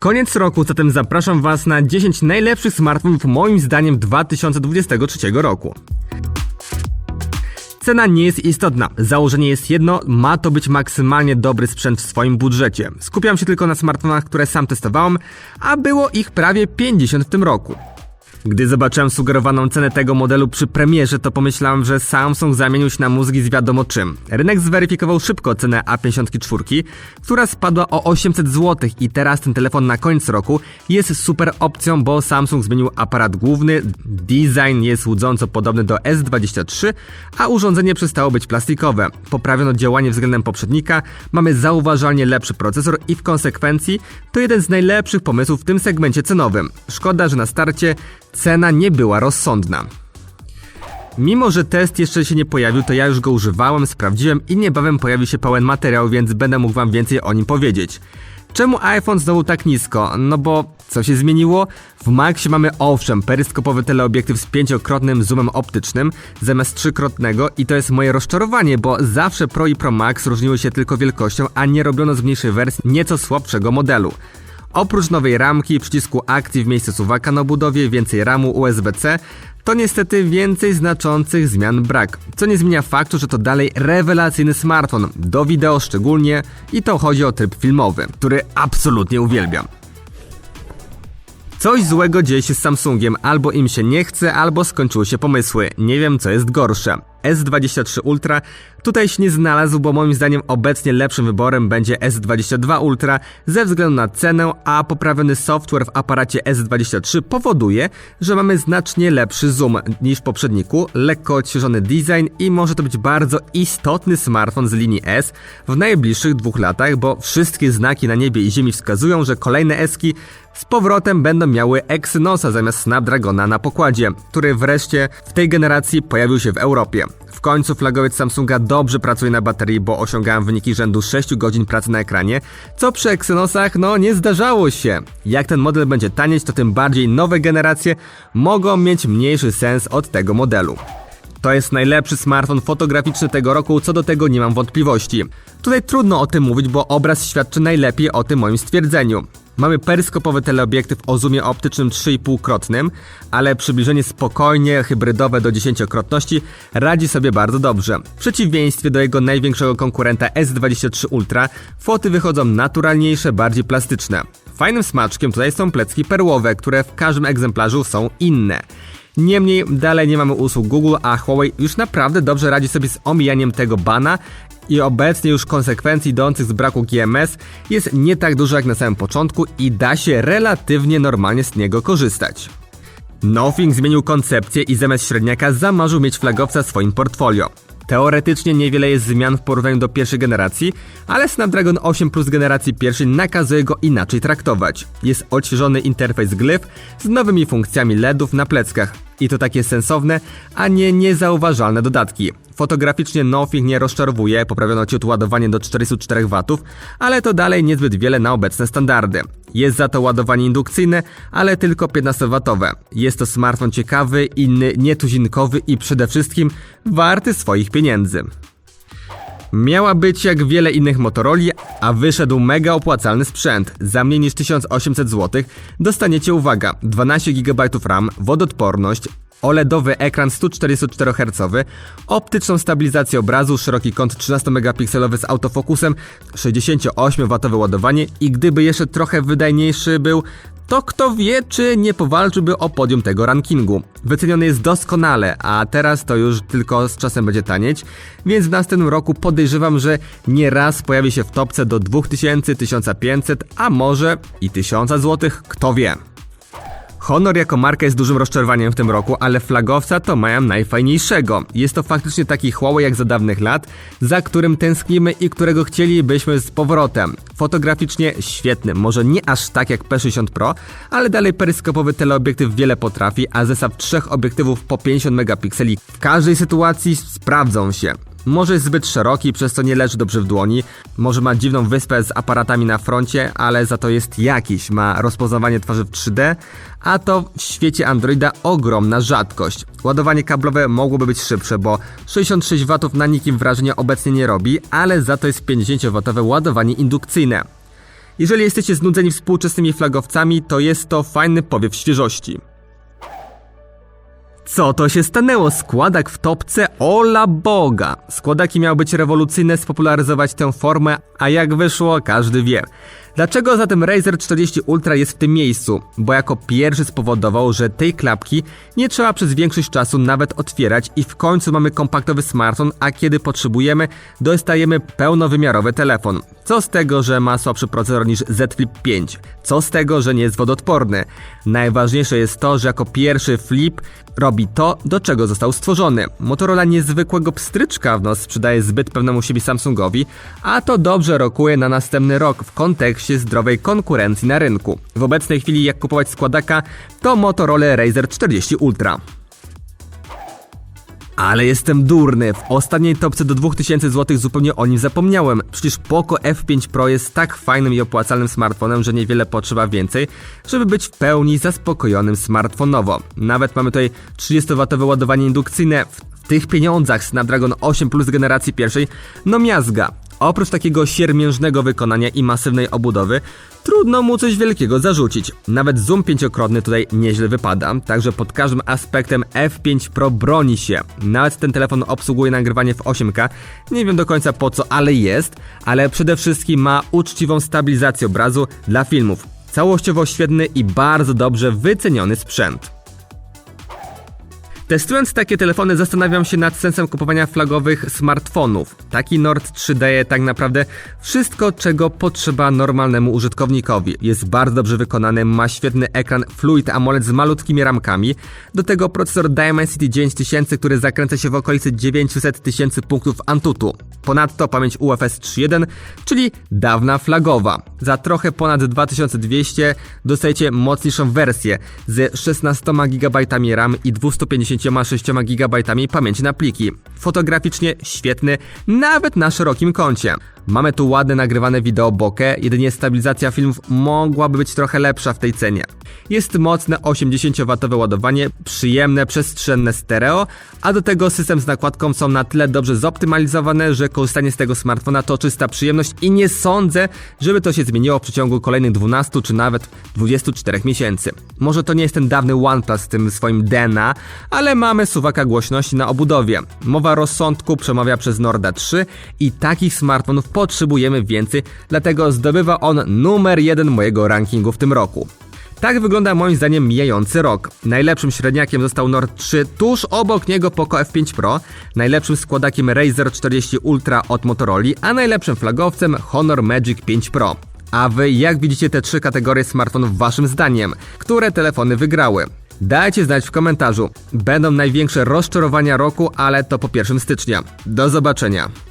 Koniec roku, zatem zapraszam Was na 10 najlepszych smartfonów moim zdaniem 2023 roku. Cena nie jest istotna. Założenie jest jedno, ma to być maksymalnie dobry sprzęt w swoim budżecie. Skupiam się tylko na smartfonach, które sam testowałem, a było ich prawie 50 w tym roku. Gdy zobaczyłem sugerowaną cenę tego modelu przy premierze, to pomyślałem, że Samsung zamienił się na mózgi z wiadomo czym. Rynek zweryfikował szybko cenę A54, która spadła o 800 zł i teraz ten telefon na koniec roku jest super opcją, bo Samsung zmienił aparat główny, design jest łudząco podobny do S23, a urządzenie przestało być plastikowe. Poprawiono działanie względem poprzednika, mamy zauważalnie lepszy procesor i w konsekwencji to jeden z najlepszych pomysłów w tym segmencie cenowym. Szkoda, że na starcie cena nie była rozsądna. Mimo, że test jeszcze się nie pojawił, to ja już go używałem, sprawdziłem i niebawem pojawi się pełen materiał, więc będę mógł wam więcej o nim powiedzieć. Czemu iPhone znowu tak nisko? No bo co się zmieniło? W Maxie mamy owszem peryskopowy teleobiektyw z pięciokrotnym zoomem optycznym zamiast trzykrotnego i to jest moje rozczarowanie, bo zawsze Pro i Pro Max różniły się tylko wielkością, a nie robiono z mniejszej wersji nieco słabszego modelu. Oprócz nowej ramki, przycisku akcji w miejscu suwaka na budowie, więcej ramu USB-C, to niestety więcej znaczących zmian brak, co nie zmienia faktu, że to dalej rewelacyjny smartfon, do wideo szczególnie i to chodzi o tryb filmowy, który absolutnie uwielbiam. Coś złego dzieje się z Samsungiem, albo im się nie chce, albo skończyły się pomysły. Nie wiem, co jest gorsze. S23 Ultra tutaj się nie znalazł, bo moim zdaniem obecnie lepszym wyborem będzie S22 Ultra ze względu na cenę, a poprawiony software w aparacie S23 powoduje, że mamy znacznie lepszy zoom niż w poprzedniku, lekko odświeżony design i może to być bardzo istotny smartfon z linii S w najbliższych dwóch latach, bo wszystkie znaki na niebie i ziemi wskazują, że kolejne Eski z powrotem będą miały Exynosa zamiast Snapdragona na pokładzie, który wreszcie w tej generacji pojawił się w Europie. W końcu flagowiec Samsunga dobrze pracuje na baterii, bo osiągałem wyniki rzędu 6 godzin pracy na ekranie, co przy Exynosach no nie zdarzało się. Jak ten model będzie tanieć, to tym bardziej nowe generacje mogą mieć mniejszy sens od tego modelu. To jest najlepszy smartfon fotograficzny tego roku, co do tego nie mam wątpliwości. Tutaj trudno o tym mówić, bo obraz świadczy najlepiej o tym moim stwierdzeniu. Mamy peryskopowy teleobiektyw o zoomie optycznym 3,5-krotnym, ale przybliżenie spokojnie hybrydowe do 10-krotności radzi sobie bardzo dobrze. W przeciwieństwie do jego największego konkurenta S23 Ultra, foty wychodzą naturalniejsze, bardziej plastyczne. Fajnym smaczkiem tutaj są plecki perłowe, które w każdym egzemplarzu są inne. Niemniej dalej nie mamy usług Google, a Huawei już naprawdę dobrze radzi sobie z omijaniem tego bana i obecnie już konsekwencji idących z braku GMS jest nie tak dużo jak na samym początku i da się relatywnie normalnie z niego korzystać. Nothing zmienił koncepcję i zamiast średniaka zamarzył mieć flagowca w swoim portfolio. Teoretycznie niewiele jest zmian w porównaniu do pierwszej generacji, ale Snapdragon 8 Plus generacji pierwszej nakazuje go inaczej traktować. Jest odświeżony interfejs Glyph z nowymi funkcjami LEDów na pleckach. I to takie sensowne, a nie niezauważalne dodatki. Fotograficznie Nothing nie rozczarowuje, poprawiono ciut ładowanie do 404 W, ale to dalej niezbyt wiele na obecne standardy. Jest za to ładowanie indukcyjne, ale tylko 15W. Jest to smartfon ciekawy, inny, nietuzinkowy i przede wszystkim warty swoich pieniędzy. Miała być jak wiele innych Motorola, a wyszedł mega opłacalny sprzęt. Za mniej niż 1800 zł dostaniecie, uwaga, 12 GB RAM, wodoodporność, OLEDowy ekran 144 Hz, optyczną stabilizację obrazu, szeroki kąt 13 megapikselowy z autofokusem, 68W ładowanie i gdyby jeszcze trochę wydajniejszy był, to kto wie, czy nie powalczyłby o podium tego rankingu. Wyceniony jest doskonale, a teraz to już tylko z czasem będzie tanieć, więc w następnym roku podejrzewam, że nie raz pojawi się w topce do 2000, 1500, a może i 1000 zł, kto wie. Honor jako marka jest dużym rozczarowaniem w tym roku, ale flagowca to mają najfajniejszego. Jest to faktycznie taki Huawei jak za dawnych lat, za którym tęsknimy i którego chcielibyśmy z powrotem. Fotograficznie świetny, może nie aż tak jak P60 Pro, ale dalej peryskopowy teleobiektyw wiele potrafi, a zestaw trzech obiektywów po 50 megapikseli w każdej sytuacji sprawdzą się. Może jest zbyt szeroki, przez co nie leży dobrze w dłoni. Może ma dziwną wyspę z aparatami na froncie, ale za to jest jakiś. Ma rozpoznawanie twarzy w 3D, a to w świecie Androida ogromna rzadkość. Ładowanie kablowe mogłoby być szybsze, bo 66 W na nikim wrażenia obecnie nie robi, ale za to jest 50W ładowanie indukcyjne. Jeżeli jesteście znudzeni współczesnymi flagowcami, to jest to fajny powiew świeżości. Co to się stanęło? Składak w topce? Ola Boga! Składaki miały być rewolucyjne, spopularyzować tę formę, a jak wyszło, każdy wie. Dlaczego zatem Razer 40 Ultra jest w tym miejscu? Bo jako pierwszy spowodował, że tej klapki nie trzeba przez większość czasu nawet otwierać i w końcu mamy kompaktowy smartfon, a kiedy potrzebujemy, dostajemy pełnowymiarowy telefon. Co z tego, że ma słabszy procesor niż Z Flip 5? Co z tego, że nie jest wodoodporny? Najważniejsze jest to, że jako pierwszy Flip robi to, do czego został stworzony. Motorola niezwykłego pstryczka w nos sprzedaje zbyt pewnemu siebie Samsungowi, a to dobrze rokuje na następny rok w kontekście zdrowej konkurencji na rynku. W obecnej chwili jak kupować składaka, to Motorola Razer 40 Ultra. Ale jestem durny. W ostatniej topce do 2000 zł zupełnie o nim zapomniałem. Przecież Poco F5 Pro jest tak fajnym i opłacalnym smartfonem, że niewiele potrzeba więcej, żeby być w pełni zaspokojonym smartfonowo. Nawet mamy tutaj 30W ładowanie indukcyjne. W tych pieniądzach Snapdragon 8 Plus generacji pierwszej, no miazga. Oprócz takiego siermiężnego wykonania i masywnej obudowy, trudno mu coś wielkiego zarzucić. Nawet zoom pięciokrotny tutaj nieźle wypada, także pod każdym aspektem F5 Pro broni się. Nawet ten telefon obsługuje nagrywanie w 8K, nie wiem do końca po co, ale jest, ale przede wszystkim ma uczciwą stabilizację obrazu dla filmów. Całościowo świetny i bardzo dobrze wyceniony sprzęt. Testując takie telefony zastanawiam się nad sensem kupowania flagowych smartfonów. Taki Nord 3 daje tak naprawdę wszystko, czego potrzeba normalnemu użytkownikowi. Jest bardzo dobrze wykonany, ma świetny ekran Fluid AMOLED z malutkimi ramkami. Do tego procesor Dimensity 9000, który zakręca się w okolicy 900 tysięcy punktów Antutu. Ponadto pamięć UFS 3.1, czyli dawna flagowa. Za trochę ponad 2200 dostajecie mocniejszą wersję z 16 GB RAM i 256 GB pamięci na pliki. Fotograficznie świetny, nawet na szerokim kącie. Mamy tu ładne nagrywane wideo bokeh, jedynie stabilizacja filmów mogłaby być trochę lepsza w tej cenie. Jest mocne 80W ładowanie, przyjemne, przestrzenne stereo, a do tego system z nakładką są na tyle dobrze zoptymalizowane, że korzystanie z tego smartfona to czysta przyjemność i nie sądzę, żeby to się zmieniło w przeciągu kolejnych 12 czy nawet 24 miesięcy. Może to nie jest ten dawny OnePlus z tym swoim DNA, ale mamy suwaka głośności na obudowie. Mowa rozsądku przemawia przez Norda 3 i takich smartfonów potrzebujemy więcej, dlatego zdobywa on numer jeden mojego rankingu w tym roku. Tak wygląda moim zdaniem mijający rok. Najlepszym średniakiem został Nord 3, tuż obok niego Poco F5 Pro, najlepszym składakiem Razer 40 Ultra od Motorola, a najlepszym flagowcem Honor Magic 5 Pro. A wy jak widzicie te trzy kategorie smartfonów waszym zdaniem? Które telefony wygrały? Dajcie znać w komentarzu. Będą największe rozczarowania roku, ale to po 1 stycznia. Do zobaczenia.